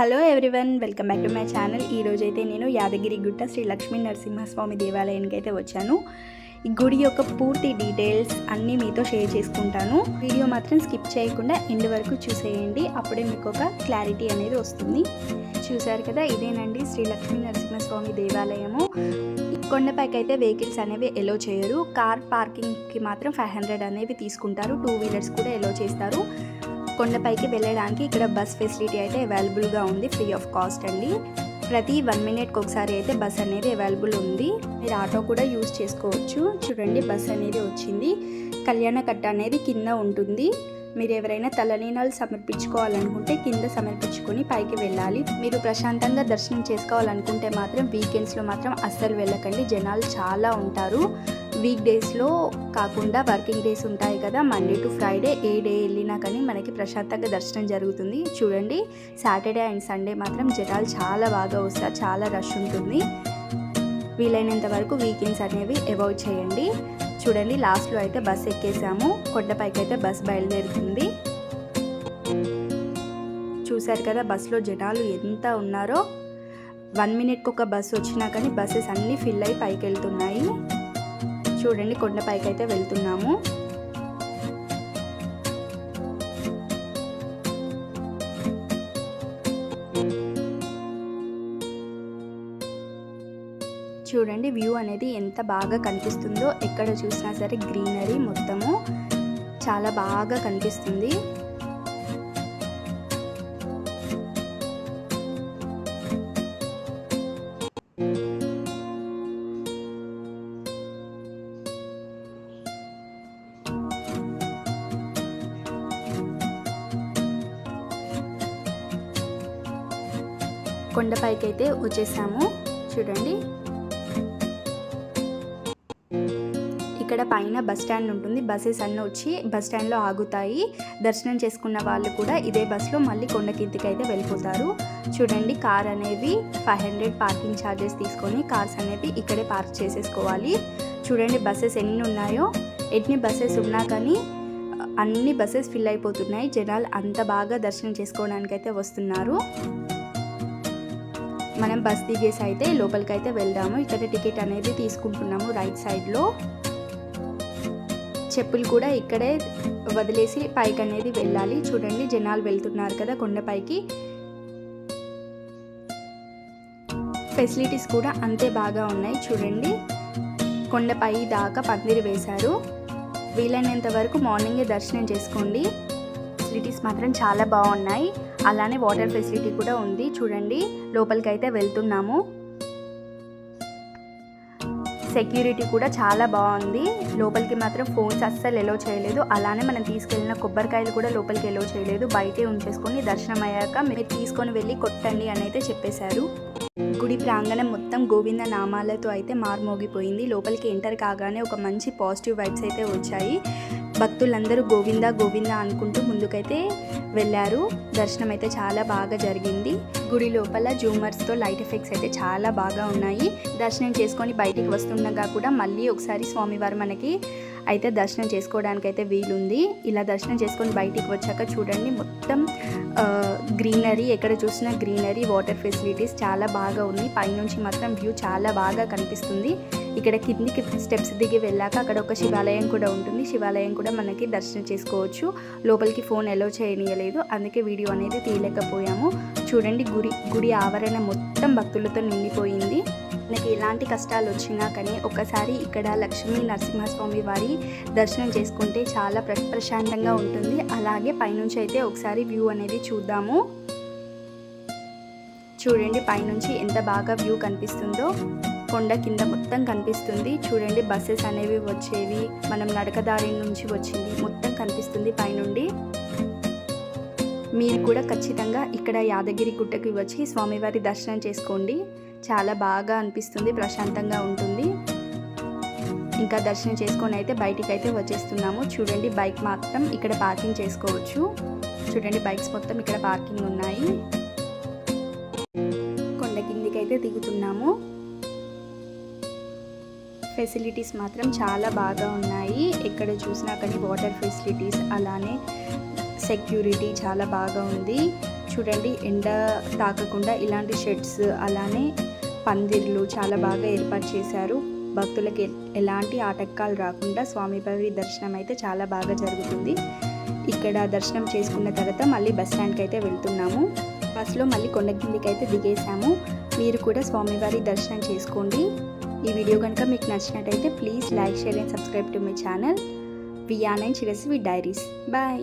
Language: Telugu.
Hello everyone welcome back to my channel. ఈ రోజైతే అయితే నేను యాదగిరి గుట్ట శ్రీ లక్ష్మీ నరసింహస్వామి దేవాలయానికి అయితే వచ్చాను. ఈ గుడి యొక్క పూర్తి డీటెయిల్స్ అన్నీ మీతో షేర్ చేసుకుంటాను. వీడియో మాత్రం స్కిప్ చేయకుండా ఎండ్ వరకు చూసేయండి. అప్పుడే మీకు ఒక క్లారిటీ అనేది వస్తుంది. చూసారు కదా ఇదేనండి శ్రీ లక్ష్మీ నరసింహస్వామి దేవాలయము. కొండపైకి అయితే వెహికల్స్ అనేవి ఎలో చేయరు. కార్ పార్కింగ్కి మాత్రం ఫైవ్ హండ్రెడ్ అనేవి తీసుకుంటారు. టూ వీలర్స్ కూడా ఎలో చేస్తారు. కొండపైకి వెళ్ళడానికి ఇక్కడ బస్ ఫెసిలిటీ అయితే అవైలబుల్గా ఉంది ఫ్రీ ఆఫ్ కాస్ట్ అండి. ప్రతి వన్ మినిట్కి ఒకసారి అయితే బస్ అనేది అవైలబుల్ ఉంది. మీరు ఆటో కూడా యూజ్ చేసుకోవచ్చు. చూడండి బస్ అనేది వచ్చింది. కళ్యాణ కట్ట అనేది కింద ఉంటుంది. మీరు ఎవరైనా తలనీనాలు సమర్పించుకోవాలనుకుంటే కింద సమర్పించుకొని పైకి వెళ్ళాలి. మీరు ప్రశాంతంగా దర్శనం చేసుకోవాలనుకుంటే మాత్రం వీకెండ్స్లో మాత్రం అస్సలు వెళ్ళకండి. జనాలు చాలా ఉంటారు. వీక్ డేస్లో కాకుండా వర్కింగ్ డేస్ ఉంటాయి కదా మండే టు ఫ్రైడే ఏ డే వెళ్ళినా కానీ మనకి ప్రశాంతంగా దర్శనం జరుగుతుంది. చూడండి సాటర్డే అండ్ సండే మాత్రం జనాలు చాలా బాగా వస్తారు చాలా రష్ ఉంటుంది. వీలైనంత వరకు వీకెండ్స్ అనేవి అవాయిడ్ చేయండి. చూడండి లాస్ట్లో అయితే బస్ ఎక్కేసాము కొండపైకి అయితే బస్ బయలుదేరుతుంది. చూశారు కదా బస్సులో జనాలు ఎంత ఉన్నారో. వన్ మినిట్కి ఒక బస్సు వచ్చినా కానీ బస్సెస్ అన్నీ ఫిల్ అయి పైకి వెళ్తున్నాయి చూడండి కొండపైకి అయితే వెళ్తున్నాము. చూడండి వ్యూ అనేది ఎంత బాగా కనిపిస్తుందో ఎక్కడ చూసినా సరే గ్రీనరీ మొత్తము. చాలా బాగా కనిపిస్తుంది. కొండపైకి అయితే వచ్చేసాము. చూడండి. ఇక్కడ పైన బస్ స్టాండ్ ఉంటుంది. బస్సెస్ అన్నీ వచ్చి బస్ స్టాండ్లో ఆగుతాయి. దర్శనం చేసుకున్న వాళ్ళు కూడా ఇదే బస్సులో మళ్ళీ కొండ కిందికి అయితే వెళ్ళిపోతారు. చూడండి కార్ అనేవి ఫైవ్ హండ్రెడ్ పార్కింగ్ ఛార్జెస్ తీసుకొని కార్స్ అనేవి ఇక్కడే పార్క్ చేసేసుకోవాలి. చూడండి బస్సెస్ ఎన్ని ఉన్నాయో. ఎన్ని బస్సెస్ ఉన్నా కానీ అన్ని బస్సెస్ ఫిల్ అయిపోతున్నాయి. జనాలు అంత బాగా దర్శనం చేసుకోవడానికి అయితే వస్తున్నారు. మనం బస్ దిగేసి అయితే లోపలికి అయితే వెళ్దాము. ఇక్కడ టికెట్ అనేది తీసుకుంటున్నాము రైట్ సైడ్లో చెప్పులు కూడా ఇక్కడే వదిలేసి పైకి అనేది వెళ్ళాలి. చూడండి జనాలు వెళ్తున్నారు కదా కొండపైకి. ఫెసిలిటీస్ కూడా అంతే బాగా ఉన్నాయి. చూడండి కొండపై దాకా పందిరి వేశారు. వీలైనంత వరకు మార్నింగే దర్శనం చేసుకోండి. ఫెసిలిటీస్ మాత్రం చాలా బాగున్నాయి. అలానే వాటర్ ఫెసిలిటీ కూడా ఉంది. చూడండి లోపలికి అయితే వెళ్తున్నాము. సెక్యూరిటీ కూడా చాలా బాగుంది. లోపలికి మాత్రం ఫోన్స్ అస్సలు ఎలో చేయలేదు. అలానే మనం తీసుకెళ్ళిన కొబ్బరికాయలు కూడా లోపలికి ఎలో చేయలేదు. బయటే ఉంచేసుకొని దర్శనం అయ్యాక మీరు తీసుకొని వెళ్ళి కొట్టండి అని అయితే చెప్పేశారు. గుడి ప్రాంగణం మొత్తం గోవింద నామాలతో అయితే మార్మోగిపోయింది. లోపలికి ఎంటర్ కాగానే ఒక మంచి పాజిటివ్ వైబ్స్ అయితే వచ్చాయి. భక్తులందరూ గోవింద గోవింద అనుకుంటూ ముందుకైతే వెళ్ళారు. దర్శనం అయితే చాలా బాగా జరిగింది. గుడి లోపల జూమర్స్తో లైట్ ఎఫెక్ట్స్ అయితే చాలా బాగా ఉన్నాయి. దర్శనం చేసుకొని బయటికి వస్తుండగా కూడా మళ్ళీ ఒకసారి స్వామివారు మనకి అయితే దర్శనం చేసుకోవడానికి అయితే వీలుంది. ఇలా దర్శనం చేసుకొని బయటికి వచ్చాక చూడండి మొత్తం గ్రీనరీ ఎక్కడ చూసినా గ్రీనరీ వాటర్ ఫెసిలిటీస్ చాలా బాగా ఉంది పైనుంచి మాత్రం వ్యూ చాలా బాగా కనిపిస్తుంది. ఇక్కడ కిందికి స్టెప్స్ దిగి వెళ్ళాక అక్కడ ఒక శివాలయం కూడా ఉంటుంది. శివాలయం కూడా మనకి దర్శనం చేసుకోవచ్చు. లోపలికి ఫోన్ ఎలో చేయనీయలేదు. అందుకే వీడియో అనేది తీయలేకపోయాము. చూడండి గుడి గుడి ఆవరణ మొత్తం భక్తులతో నిండిపోయింది. మనకి ఎలాంటి కష్టాలు వచ్చినా కానీ ఒకసారి ఇక్కడ లక్ష్మీ నరసింహస్వామి వారి దర్శనం చేసుకుంటే చాలా ప్ర ప్రశాంతంగా ఉంటుంది. అలాగే పైనుంచి అయితే ఒకసారి వ్యూ అనేది చూద్దాము. చూడండి పైనుంచి ఎంత బాగా వ్యూ కనిపిస్తుందో. కొండ కింద మొత్తం కనిపిస్తుంది. చూడండి బస్సెస్ అనేవి వచ్చేవి. మనం నడకదారి నుంచి వచ్చింది. మొత్తం కనిపిస్తుంది పైనుండి. మీరు కూడా ఖచ్చితంగా ఇక్కడ యాదగిరి గుట్టకి వచ్చి స్వామివారి దర్శనం చేసుకోండి. చాలా బాగా అనిపిస్తుంది ప్రశాంతంగా ఉంటుంది. ఇంకా దర్శనం చేసుకొని అయితే బయటికి అయితే వచ్చేస్తున్నాము. చూడండి బైక్ మాత్రం ఇక్కడ పార్కింగ్ చేసుకోవచ్చు. చూడండి బైక్స్ మొత్తం ఇక్కడ పార్కింగ్ ఉన్నాయి. కొండ కిందికి అయితే దిగుతున్నాము. ఫెసిలిటీస్ మాత్రం చాలా బాగా ఉన్నాయి. ఎక్కడ చూసినా కానీ వాటర్ ఫెసిలిటీస్ అలానే సెక్యూరిటీ చాలా బాగా ఉంది. చూడండి ఎండ తాకకుండా ఇలాంటి షెడ్స్ అలానే పందిర్లు చాలా బాగా ఏర్పాటు చేశారు. భక్తులకి ఎలాంటి ఆటంకాలు రాకుండా స్వామివారి దర్శనం అయితే చాలా బాగా జరుగుతుంది. ఇక్కడ దర్శనం చేసుకున్న తర్వాత మళ్ళీ బస్ స్టాండ్కి అయితే వెళ్తున్నాము. బస్సులో మళ్ళీ కొండ కిందికి అయితే దిగేసాము మీరు కూడా స్వామివారి దర్శనం చేసుకోండి. ఈ వీడియో కనుక మీకు నచ్చినట్టయితే please like share and subscribe to my channel. వియానైన్ చిరస్వి డైరీస్ బాయ్